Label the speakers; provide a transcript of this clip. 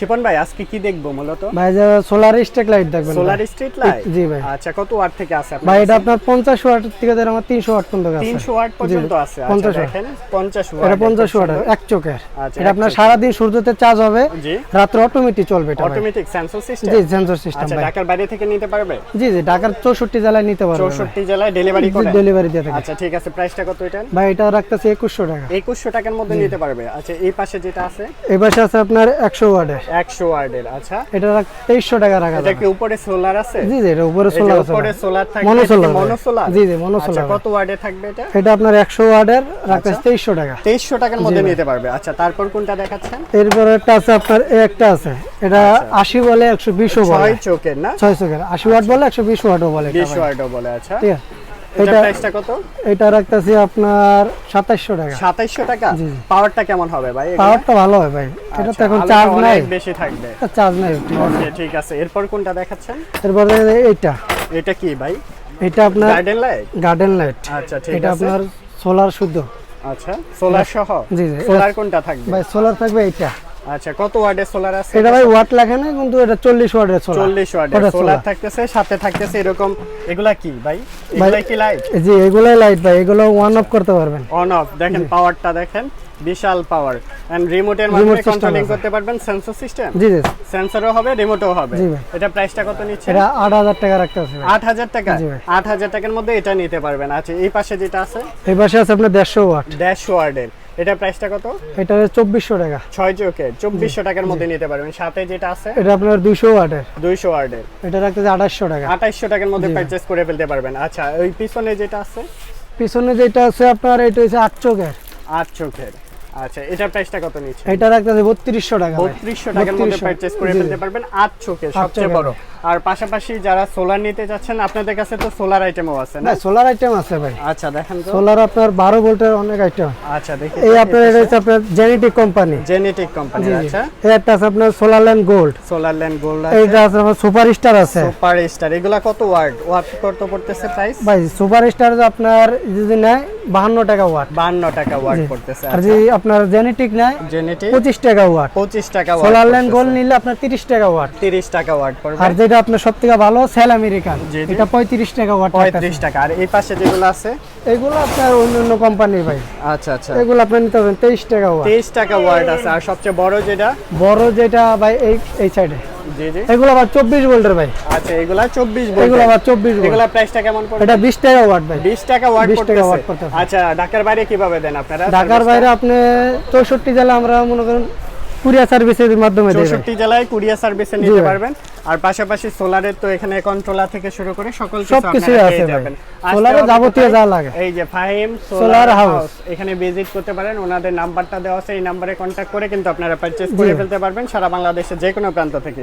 Speaker 1: শিপন ভাই আজকে কি দেখব মূলত?
Speaker 2: ভাই যে সোলার স্টেক লাইট দেখবেন
Speaker 1: সোলার স্ট্রিট লাইট
Speaker 2: জি ভাই।
Speaker 1: আচ্ছা কত ওয়াট থেকে আছে
Speaker 2: ভাই এটা আপনার পঞ্চাশ ওয়াট থেকে ধরে আমার তিনশো ওয়াট পর্যন্ত আছে।
Speaker 1: 300 ওয়াট পর্যন্ত আছে। আচ্ছা
Speaker 2: 50 ওয়াট।
Speaker 1: দেখেন 50 ওয়াট
Speaker 2: এটা পঞ্চাশ ওয়াট এক চোখের।
Speaker 1: আচ্ছা,
Speaker 2: এটা আপনার
Speaker 1: চোখের।
Speaker 2: সারাদিন সূর্যতে চার্জ হবে।
Speaker 1: জি।
Speaker 2: রাত্রে অটোমেটিক চলবে এটা
Speaker 1: অটোমেটিক সেন্সর সিস্টেম
Speaker 2: জি সেন্সর সিস্টেম
Speaker 1: আচ্ছা
Speaker 2: ভাই।
Speaker 1: ঢাকার বাইরে থেকে নিতে পারবে?
Speaker 2: জি জি ঢাকার চৌষট্টি জেলায় নিতে পারবে ভাই।
Speaker 1: 64 জেলায় ডেলিভারি করে।
Speaker 2: ডেলিভারি দিয়ে থাকে।
Speaker 1: আচ্ছা ঠিক আছে প্রাইসটা কত এটা?
Speaker 2: ভাই এটা রাখতেছে একুশশো টাকা।
Speaker 1: 2100 টাকার মধ্যে নিতে পারবে। আচ্ছা এই পাশে যেটা আছে?
Speaker 2: এই পাশে আছে আপনার একশো ওয়াটের
Speaker 1: 100 ওয়াটের আচ্ছা।
Speaker 2: এটা রাখ তেইশশো টাকা রাখা
Speaker 1: এটা কি উপরে সোলার আছে?
Speaker 2: জি জি এটা উপরে সোলার আছে।
Speaker 1: উপরে সোলার থাকবে এটা কি
Speaker 2: solar,
Speaker 1: mono
Speaker 2: জি, জি, mono
Speaker 1: আচ্ছা কত ওয়াটে থাকবে এটা?
Speaker 2: এটা আপনার একশো ওয়াটের রাখতেছে
Speaker 1: আচ্ছা।
Speaker 2: তেইশশো টাকা।
Speaker 1: 2300 টাকার মধ্যে নিতে পারবে। আচ্ছা তারপর কোনটা দেখাচ্ছেন?
Speaker 2: এরপরে একটা আছে আপনার এই একটা আছে। এটা আশি বলে একশো বলে।
Speaker 1: ছয় চোখের না?
Speaker 2: ছয় চোখের। আশি ওয়াট বলে একশো বিশ ওয়াটও বলে এটা
Speaker 1: 20
Speaker 2: ভাই।
Speaker 1: ওয়াটও বলে আচ্ছা।
Speaker 2: ঠিক আছে।
Speaker 1: এটা প্রাইসটা কত?
Speaker 2: এটা রাখতেছি আপনার সাতাইশশো টাকা।
Speaker 1: 2700 টাকা?
Speaker 2: জি।
Speaker 1: পাওয়ারটা কেমন হবে ভাই
Speaker 2: পাওয়ারটা ভালো হয় ভাই। এটা তো
Speaker 1: আচ্ছা,
Speaker 2: এখন চার্জ নাই।
Speaker 1: বেশি থাকবে।
Speaker 2: চার্জ নাই
Speaker 1: ওকে ঠিক আছে। এরপর কোনটা দেখাচ্ছেন?
Speaker 2: এরপরে এইটা।
Speaker 1: এটা কি ভাই?
Speaker 2: এটা আপনার
Speaker 1: গার্ডেন লাইট
Speaker 2: গার্ডেন লাইট
Speaker 1: আচ্ছা ঠিক
Speaker 2: এটা আপনার সোলার শুদ্ধ।
Speaker 1: আচ্ছা সোলার সহ?
Speaker 2: জি, জি,
Speaker 1: সোলার কোনটা থাকবে?
Speaker 2: ভাই সোলার থাকবে এইটা।
Speaker 1: আচ্ছা কত ওয়াটের সোলার আছে?
Speaker 2: এটা ভাই ওয়াট লেখে না কিন্তু এটা চল্লিশ ওয়াটের সোলার
Speaker 1: চল্লিশ ওয়াটের সোলার থাকতেছে সাথে থাকতেছে এরকম। এগুলা কি ভাই? এগুলা কি লাইট
Speaker 2: জি এগুলাই লাইট ভাই এগুলো ওয়ান অফ করতে পারবেন।
Speaker 1: অন অফ দেখেন পাওয়ারটা দেখেন বিশাল পাওয়ার এন্ড রিমোটের মাধ্যমে কন্ট্রোলিং করতে পারবেন সেন্সর সিস্টেম
Speaker 2: জি জি।
Speaker 1: সেন্সরও হবে রিমোটও হবে। এটা প্রাইসটা কত নিচ্ছে
Speaker 2: এটা আট হাজার টাকা রাখতে হবে
Speaker 1: আট হাজার টাকা?
Speaker 2: জি ভাই।
Speaker 1: আট হাজার টাকার মধ্যে এটা নিতে পারবেন। আচ্ছা এই পাশে যেটা আছে?
Speaker 2: এই পাশে আছে আপনার দেড়শো ওয়াট।
Speaker 1: ড্যাশ ওয়ার্ডের এটা প্রাইসটা কত?
Speaker 2: এটা চব্বিশশো টাকা।
Speaker 1: ছয় চোখে চব্বিশশো টাকার মধ্যে নিতে পারবেন। সাথে যেটা আছে?
Speaker 2: এটা আপনার দুইশো ওয়াটের।
Speaker 1: দুইশো ওয়ার্ডের
Speaker 2: এটা রাখতেছে আঠাশশো টাকা।
Speaker 1: আঠাইশশো টাকার মধ্যে পারচেস করে ফেলতে পারবেন। আচ্ছা ওই পিছনে যেটা আছে?
Speaker 2: পিছনে যেটা আছে আপনার এটা হচ্ছে আট চোখের
Speaker 1: আট চোখের আচ্ছা এটার প্রাইসটা কত নিচ্ছে?
Speaker 2: এটা রাখতেছে বত্রিশশো টাকা ভাই।
Speaker 1: বত্রিশশো টাকার মধ্যে
Speaker 2: 3200
Speaker 1: পারচেস করে। ফেলতে পারবেন। আট চোখে
Speaker 2: আট
Speaker 1: সবচেয়ে বড়। আর পাশাপাশি যারা সোলার নিতে যাচ্ছেন আপনাদের কাছে তো সোলার আইটেমও আছে না?
Speaker 2: সোলার আইটেম আছে ভাই।
Speaker 1: আচ্ছা দেখেন তো।
Speaker 2: সোলার আপনার বারো ভোল্টের অনেক আইটেম
Speaker 1: আচ্ছা দেখি
Speaker 2: এই আপনার এটা হচ্ছে আপনার জেনেটিক কোম্পানি
Speaker 1: জেনেটিক কোম্পানি আচ্ছা।
Speaker 2: এই একটা আছে আপনার solar land gold
Speaker 1: solar land gold আছে।
Speaker 2: এইটা আছে আপনার সুপার স্টার আছে।
Speaker 1: সুপার স্টার এগুলা কত ওয়াট ওয়াট কত পড়তেছে প্রাইস
Speaker 2: ভাই সুপার স্টার আপনার যদি নেয় বাহান্ন টাকা ওয়াট
Speaker 1: 52 টাকা ওয়াট পড়তেছে
Speaker 2: আর যদি আপনার জেনেটিক নেয়
Speaker 1: জেনেটিক
Speaker 2: পঁচিশ টাকা ওয়াট
Speaker 1: 25 টাকা ওয়াট
Speaker 2: সোলার ল্যান্ড গোল্ড নিলে আপনার তিরিশ টাকা ওয়াট
Speaker 1: 30 টাকা ওয়াট পড়বে।
Speaker 2: আর যেটা আপনার সব থেকে ভালো সেল আমেরিকান। এটা পঁয়ত্রিশ টাকা ওয়াট
Speaker 1: 35 টাকা। আর এই পাশে যেগুলো আছে?
Speaker 2: এগুলো আপনার অন্য অন্য কোম্পানির ভাই।
Speaker 1: আচ্ছা আচ্ছা।
Speaker 2: এগুলো আপনি নিতে পারবেন তেইশ টাকা ওয়াট
Speaker 1: 23 টাকা ওয়াট আছে। আর সবচেয়ে বড় যেটা?
Speaker 2: বড় যেটা ভাই এই এই সাইডে
Speaker 1: জি জি।
Speaker 2: এগুলো আবার চব্বিশ ভোল্টের ভাই।
Speaker 1: আচ্ছা এগুলা 24
Speaker 2: এগুলো আবার চব্বিশ
Speaker 1: এগুলা প্রাইসটা কেমন পড়বে?
Speaker 2: এটা বিশ টাকা ওয়াট ভাই।
Speaker 1: 20 টাকা ওয়াট
Speaker 2: 20 টাকা ওয়াট।
Speaker 1: আচ্ছা ঢাকার বাইরে কীভাবে দেন আপনারা?
Speaker 2: ঢাকার বাইরে আপনি চৌষট্টি জেলা আমরা মনে করেন কুরিয়ার সার্ভিসের মাধ্যমে দেবেন
Speaker 1: চৌষট্টি জেলায় কুরিয়ার সার্ভিসে নিতে পারবেন। আর পাশাপাশি সোলারের তো এখানে কন্ট্রোলার থেকে শুরু করে সকল কিছু
Speaker 2: আছে সোলারে যাবতীয় যা লাগে।
Speaker 1: এই যে ফাহিম
Speaker 2: সোলার। হাউস
Speaker 1: এখানে ভিজিট করতে পারেন। ওনাদের নাম্বারটা দেওয়া আছে এই নাম্বারে কন্ট্যাক্ট করে কিন্তু আপনারা পারচেজ করে ফেলতে পারবেন সারা বাংলাদেশের যে কোনো প্রান্ত থেকে।